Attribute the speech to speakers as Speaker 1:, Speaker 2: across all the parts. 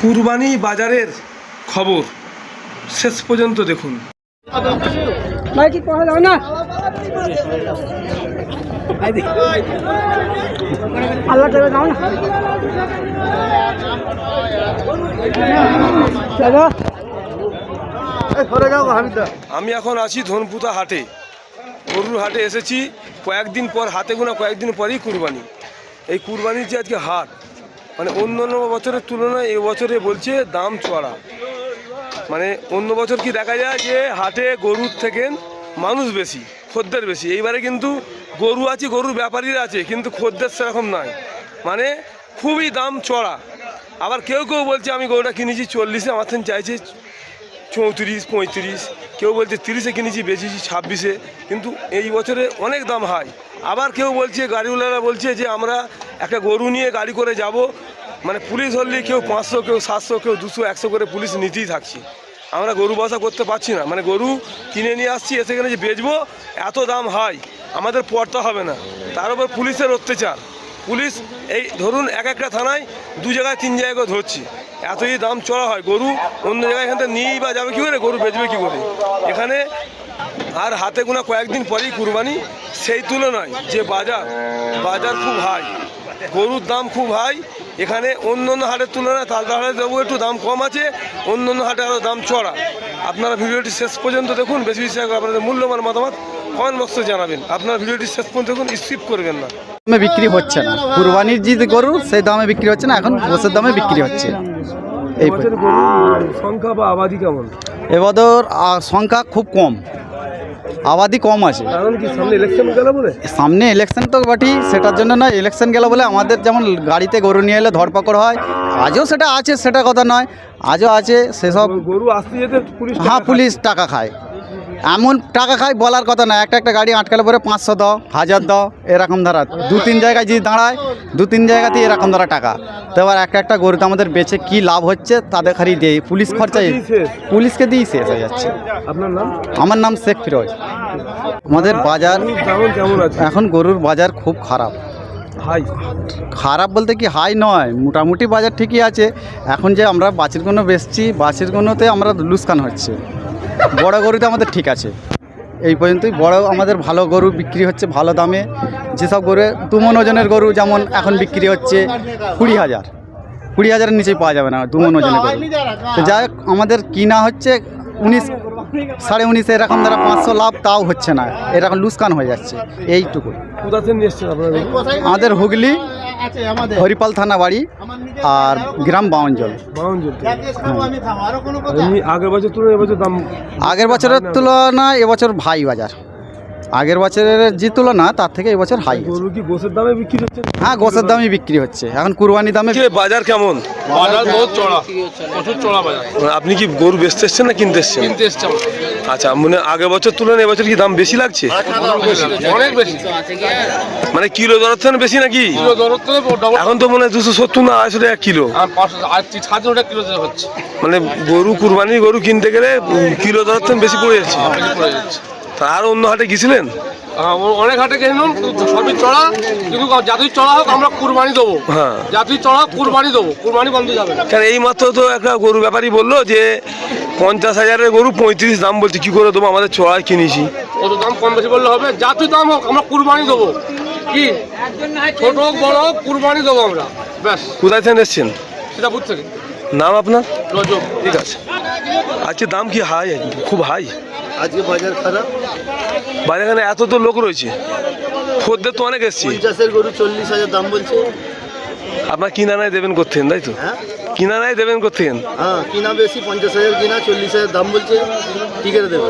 Speaker 1: কুরবানি বাজারের খবর। শেষ পর্যন্ত দেখুন।
Speaker 2: ভাই কি না? আল্লাহ দেবে যাও না চলো
Speaker 1: আমি এখন আছি ধনপুতা হাটে। গরুর হাটে এসেছি। কয়েকদিন পর হাতে গোনা কয়েকদিন পরেই কুরবানি। এই কুরবানির যে আজকে হাট মানে অন্য অন্য বছরের তুলনায় এ বছরে বলছে দাম চড়া মানে অন্য বছর কি দেখা যায় যে হাটে গরুর থেকে মানুষ বেশি, খদ্দের বেশি। এইবারে কিন্তু গরু আছে, গরুর ব্যাপারীরা আছে, কিন্তু খদ্দের সেরকম নাই। মানে খুবই দাম চড়া আবার কেউ কেউ বলছে, আমি গরুটা কিনেছি চল্লিশে, আমার থেকে চাইছে চৌত্রিশ, পঁয়ত্রিশ। কেউ বলছে তিরিশে কিনেছি, বেচেছি ছাব্বিশে। কিন্তু এই বছরে অনেক দাম হাই। আবার কেউ বলছে, গাড়িওয়ালারা বলছে যে, আমরা একটা গরু নিয়ে গাড়ি করে যাব মানে পুলিশ ধরলে কেউ পাঁচশো, কেউ সাতশো, কেউ দুশো, একশো করে পুলিশ নিতেই থাকছি। আমরা গরু বসা করতে পারছি না। মানে গরু কিনে নিয়ে আসছি, এসে এখানে যে বেচবো, এত দাম হাই। আমাদের পড়তে হবে না। তার উপর পুলিশের অত্যাচার। পুলিশ এই ধরুন এক একটা থানায় দু জায়গায়, তিন জায়গায় ধরছি। এতই দাম চড়া হয়। গরু অন্য জায়গায় এখান থেকে নিয়েই বা যাবে কী করে? গরু বেচবে কী করে? এখানে আর হাতে গোনা কয়েকদিন পরেই কুরবানি। সেই তুলনায় যে বাজার বাজার খুব হাই। গরুর দাম খুব হাই। এখানে অন্য অন্য হাটের তুলনায় তালদা হাটে দেবো একটু দাম কম আছে অন্য অন্য হাটে আরও দাম চড়া। আপনারা ভিডিওটি শেষ পর্যন্ত দেখুন বেশি বেশি করে আপনাদের মূল্যবান মতামত কমেন্ট বক্সে জানাবেন। আপনারা ভিডিওটি শেষ পর্যন্ত দেখুন স্কিপ করবেন না।
Speaker 3: দামে বিক্রি হচ্ছে না। কুরবানির যে গরু সেই দামে বিক্রি হচ্ছে না এখন গোসের দামে বিক্রি হচ্ছে। এই
Speaker 1: সংখ্যা বা আবাদি কেমন?
Speaker 3: এবছর আহ, সংখ্যা খুব কম। আবাদি কম আছে।
Speaker 1: সামনে ইলেকশন
Speaker 3: তো বাটি সেটার জন্য নয় ইলেকশন গেল বলে আমাদের যেমন গাড়িতে গরু নিয়ে এলে ধরপাকড় হয় আজও সেটা আছে সেটা কথা নয় আজও আছে সেসব
Speaker 1: গরু আসতে যেতে
Speaker 3: হ্যাঁ পুলিশ টাকা খায়। এমন টাকা খায় বলার কথা না। একটা একটা গাড়ি আটকালে পরে পাঁচশো দাও হাজার দাও এরকম ধারা। দু তিন জায়গায় যদি দাঁড়ায় দু তিন জায়গাতে এরকম ধারা টাকা। তো এবার একটা একটা গরুতে আমাদের বেচে কি লাভ হচ্ছে তাদের খালি দেয় পুলিশ খরচা পুলিশকে দিয়েই শেষ হয়ে যাচ্ছে।
Speaker 1: আপনার নাম?
Speaker 3: আমার নাম শেখ ফিরোজ। আমাদের বাজার এখন গরুর বাজার খুব খারাপ।
Speaker 1: হাই।
Speaker 3: খারাপ বলতে কি হাই নয় মোটামুটি বাজার ঠিকই আছে। এখন যে আমরা বাছির কোনো বেচছি বাছির কোনোতে আমরা লুসকান হচ্ছে। বড় গরু তো আমাদের ঠিক আছে। এই পর্যন্তই। বড় আমাদের ভালো গরু বিক্রি হচ্ছে ভালো দামে। যেসব গরু, দুমন ওজনের গরু যেমন এখন বিক্রি হচ্ছে কুড়ি হাজার। কুড়ি হাজারের নিচেই পাওয়া যাবে না দুমন ওজনের গরু। তো যাই আমাদের কিনা হচ্ছে উনিশ সাড়ে উনিশে এরকম দ্বারা পাঁচশো লাভ তাও হচ্ছে না। এরকম লুসকান হয়ে যাচ্ছে। এইটুকু আমাদের হুগলি হরিপাল থানা বাড়ি আর গ্রাম বাউঞ্জল।
Speaker 1: এমনি আগের বছর তুলনায় এবছর দাম
Speaker 3: আগের বছরের তুলনায় এবছর ভাই বাজার। আগের বছরের যে তুলনা তার থেকে এবছর হাই আছে।
Speaker 1: গরু কি গোসের দামে বিক্রি হচ্ছে?
Speaker 3: হ্যাঁ গোসের দামই বিক্রি হচ্ছে। এখন কুরবানি দামে
Speaker 1: কি বাজার কেমন?
Speaker 4: বাজার বহুত চড়া। প্রচুর চড়া বাজার।
Speaker 1: আপনি কি গরু বেচতে এসছেন না কিনতে এসছেন?
Speaker 4: কিনতে এসছে আমরা।
Speaker 1: আচ্ছা মানে আগের বছর তুলনায় এবছর কি দাম বেশি লাগছে?
Speaker 4: অনেক বেশি
Speaker 1: মানে কিলো দরের থেকে বেশি নাকি? এখন তো মনে হয় দুশো সত্তর না আড়াইশো টাকা কিলো।
Speaker 4: টাকা কিলো হচ্ছে।
Speaker 1: মানে গরু কুরবানি গরু কিনতে গেলে কিলো দরের থেকে বেশি পড়ে যাচ্ছে।
Speaker 4: পড়ে যাচ্ছে।
Speaker 1: তা আর অন্য হাটে গেছিলেন?
Speaker 4: ও- অনেক হাটে গেছিলাম সবই চড়া। কিন্তু যতই চড়া হোক আমরা কুরবানি দেবো।
Speaker 1: হ্যাঁ।
Speaker 4: যতই চড়া হোক কুরবানি দেবো। কুরবানি বন্ধ যাবে না।
Speaker 1: কারণ এই মাত্র তো একটা গরু ব্যাপারী বলল যে পঞ্চাশ হাজারের গরু পঁয়ত্রিশ দাম বলছে কি করে দেবো? আমাদের চড়ায় কিনেছি।
Speaker 4: অত দাম কম বেশি বললে হবে? যতই দাম হোক আমরা কুরবানি দেবো। কি? ছোট হোক বড় হোক কুরবানি দেবো আমরা। ব্যাস।
Speaker 1: কোথায় থেকে এসছেন?
Speaker 4: সীতাপুর থেকে।
Speaker 1: নাম আপনার?
Speaker 4: রজব।
Speaker 1: ঠিক আছে। আজকে দাম কি হাই খুব হাই
Speaker 5: আজকে বাজার খারাপ।
Speaker 1: বাজারে এখানে এত তো লোক রয়েছে। খদ্দের তো অনেক এসছে।
Speaker 5: পঞ্চাশের গরু চল্লিশ হাজার দাম বলছে।
Speaker 1: আপনার কিনা নাই দেবেন করতেন তাই তো?
Speaker 5: হ্যাঁ।
Speaker 1: কিনা নাই দেবেন করতেন
Speaker 5: হ্যাঁ কিনা বেশি পঞ্চাশ হাজার কিনা চল্লিশ হাজার দাম বলছে। কি করে দেবে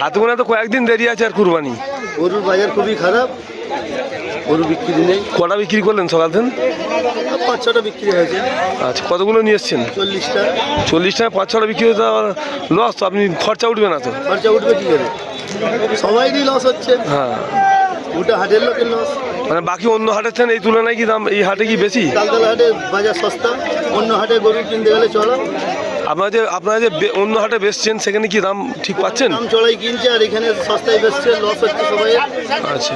Speaker 1: হাতে গোনা তো কয়েকদিন দেরি আছে আর কুরবানি।
Speaker 5: গরুর বাজার খুবই খারাপ। গরু বিক্রি নেই।
Speaker 1: কটা বিক্রি করলেন সকাল থেকে?
Speaker 5: পাঁচ ছটা বিক্রি হয়েছে।
Speaker 1: আচ্ছা কতগুলো নিয়ে এসছেন?
Speaker 5: চল্লিশটা।
Speaker 1: চল্লিশ টাকা পাঁচ ছটা বিক্রি হতে লস তো আপনি খরচা উঠবে না তো।
Speaker 5: খরচা উঠবে কি করে? সবাইরই লস হচ্ছে।
Speaker 1: হ্যাঁ।
Speaker 5: ওটা হাটের লোকের লস
Speaker 1: মানে বাকি অন্য হাটের থেকে এই তুলনায় কি দাম এই হাটে কি বেশি?
Speaker 5: তালতলা হাটে বাজার সস্তা অন্য হাটে গরু কিনতে গেলে চড়া
Speaker 1: আপনারা যে আপনারা যে বে- অন্য হাটে বেচছেন সেখানে কি দাম ঠিক পাচ্ছেন?
Speaker 5: দাম চড়াই কিনছে আর এখানে সস্তায় বেচছে লস হচ্ছে সবাই
Speaker 1: আচ্ছা।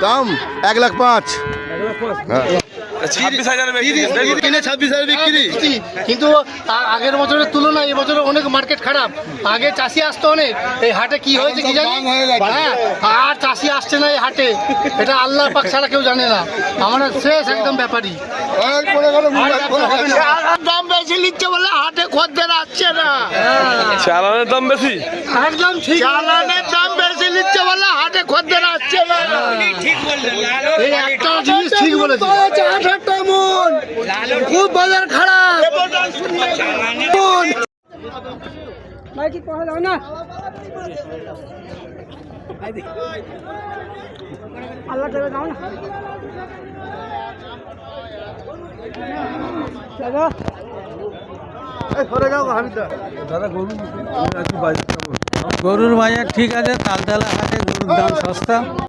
Speaker 6: দাম এক লাখ পাঁচ।
Speaker 1: ছাব্বিশ হাজার বিক্রি
Speaker 5: কিনে ছাব্বিশ হাজার বিক্রি কিন্তু আগের বছরের তুলনায় এবছরে অনেক মার্কেট খারাপ। আগে চাষি আসতো অনেক। এই হাটে কি হয়েছে কি জানি? হ্যাঁ আর চাষি আসছে না এই হাটে। এটা আল্লাহ পাক ছাড়া কেউ জানে না। আমরা শেষ একদম ব্যাপারী। দাম বেশি নিচ্ছে বলে হাটে খদ্দের আসছে না।
Speaker 1: চালানের দাম বেশি?
Speaker 5: একদম চালানের দাম বেশি নিচ্ছে বলে হাটে খদ্দের আসছে না। একটা জিনিস ঠিক বলেছে বাজার খারাপ।
Speaker 2: আল্লাহ যাও না
Speaker 6: গরুর বাজার ঠিক আছে তালতলা হাটে গরুর দাম সস্তা।